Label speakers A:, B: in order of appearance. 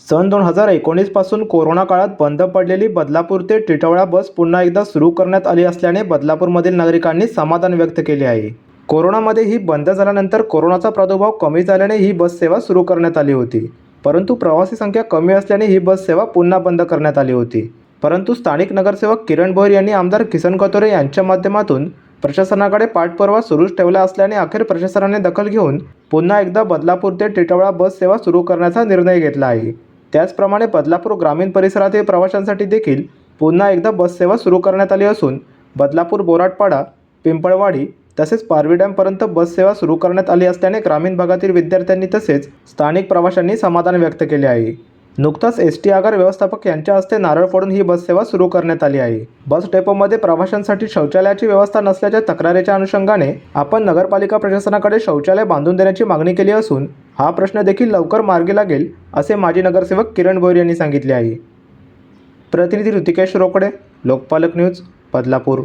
A: सन दोन हजार एकोणीसपासून कोरोना काळात बंद पडलेली बदलापूर ते टिटवळा बस पुन्हा एकदा सुरू करण्यात आली असल्याने बदलापूरमधील नागरिकांनी समाधान व्यक्त केले आहे. कोरोनामध्ये ही बंद झाल्यानंतर कोरोनाचा प्रादुर्भाव कमी झाल्याने ही बस सेवा सुरू करण्यात आली होती. परंतु प्रवासी संख्या कमी असल्याने ही बस सेवा पुन्हा बंद करण्यात आली होती. परंतु स्थानिक नगरसेवक किरण भोईर यांनी आमदार किसन कतोरे यांच्या माध्यमातून प्रशासनाकडे पाठपुरावा सुरूच ठेवला असल्याने अखेर प्रशासनाने दखल घेऊन पुन्हा एकदा बदलापूर ते टिटवळा बस सेवा सुरू करण्याचा निर्णय घेतला आहे. त्याचप्रमाणे बदलापूर ग्रामीण परिसरातील प्रवाशांसाठी देखील पुन्हा एकदा बससेवा सुरू करण्यात आली असून बदलापूर बोराटपाडा पिंपळवाडी तसेच पारवी डॅमपर्यंत बससेवा सुरू करण्यात आली असल्याने ग्रामीण भागातील विद्यार्थ्यांनी तसेच स्थानिक प्रवाशांनी समाधान व्यक्त केले आहे. नुकताच एस टी आगार व्यवस्थापक यांच्या हस्ते नारळ फोडून ही बससेवा सुरू करण्यात आली आहे. बस डेपोमध्ये प्रवाशांसाठी शौचालयाची व्यवस्था नसल्याच्या तक्रारीच्या अनुषंगाने आपण नगरपालिका प्रशासनाकडे शौचालय बांधून देण्याची मागणी केली असून हा प्रश्न देखील लवकर मार्गी लागेल असे माजी नगरसेवक किरण भोईर यांनी सांगितले आहे. प्रतिनिधी ऋतिकेश रोकडे लोकपालक न्यूज बदलापूर.